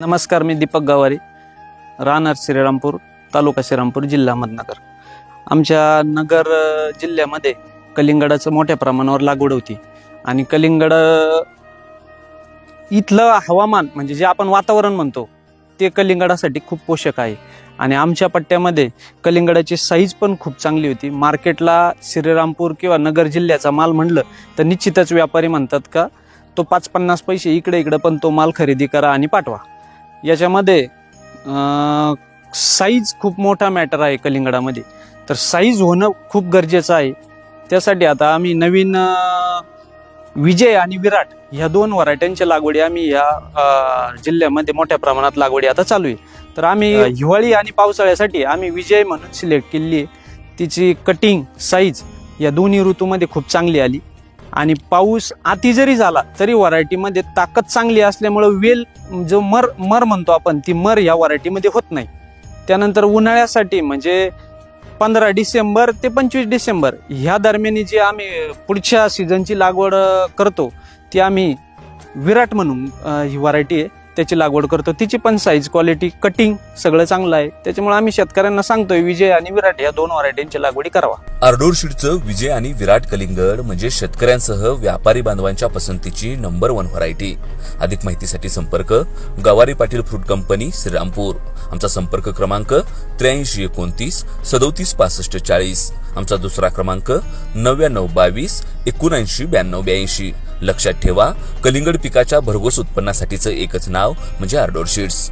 नमस्कार मी दीपक गावारे राहणार श्रीरामपूर तालुका श्रीरामपूर जिल्हा अहमदनगर. आमच्या नगर जिल्ह्यामध्ये कलिंगडाचं मोठ्या प्रमाणावर लागवड होती. आणि कलिंगड इथलं हवामान म्हणजे जे आपण वातावरण म्हणतो ते कलिंगडासाठी खूप पोषक आहे. आणि आमच्या पट्ट्यामध्ये कलिंगडाची साईज पण खूप चांगली होती. मार्केटला श्रीरामपूर किंवा नगर जिल्ह्याचा माल म्हणलं तर निश्चितच व्यापारी म्हणतात का तो पाच पन्नास पैसे इकडे इकडे पण तो माल खरेदी करा आणि पाठवा. याच्यामध्ये साईज खूप मोठा मॅटर आहे कलिंगडामध्ये. तर साईज होणं खूप गरजेचं आहे. त्यासाठी आता आम्ही नवीन विजय आणि विराट ह्या दोन व्हरायट्यांच्या लागवडी आम्ही अं, जिल्ह्यामध्ये मोठ्या प्रमाणात लागवडी आता चालू आहे. तर आम्ही हिवाळी आणि पावसाळ्यासाठी आम्ही विजय म्हणून सिलेक्ट केली आहे. तिची कटिंग साईज या दोन्ही ऋतूमध्ये खूप चांगली आली. आणि पाऊस अति जरी झाला तरी व्हरायटीमध्ये ताकद चांगली असल्यामुळं वेल जो मर मर म्हणतो आपण ती मर या व्हरायटीमध्ये होत नाही. त्यानंतर उन्हाळ्यासाठी म्हणजे पंधरा डिसेंबर ते पंचवीस डिसेंबर ह्या दरम्यान जी आम्ही पुढच्या सीझनची लागवड करतो ती आम्ही विराट म्हणून ही व्हरायटी आहे. त्याची लागवड करतो. तिची पण साईज क्वालिटी कटिंग सगळं चांगलं आहे. त्याच्यामुळे आम्ही शेतकऱ्यांना सांगतोय विजय आणि विराट या दोन व्हरायटींची लागवडी करावा. आर्डोरशीडचं विजय आणि विराट कलिंगड म्हणजे शेतकऱ्यांसह व्यापारी बांधवांच्या पसंतीची नंबर वन व्हरायटी अधिक माहितीसाठी संपर्क गवारी पाटील फ्रूट कंपनी श्रीरामपूर. आमचा संपर्क क्रमांक त्र्याऐंशी एकोणतीस सदोतीस पासष्ट चाळीस. आमचा दुसरा क्रमांक नव्याण्णव बावीस एकोणऐंशी ब्याण्णव ब्याऐंशी. लक्षात ठेवा. कलिंगड पिकाच्या भरघोस उत्पन्नासाठीचं एकच नाव म्हणजे आर्डोर शीड्स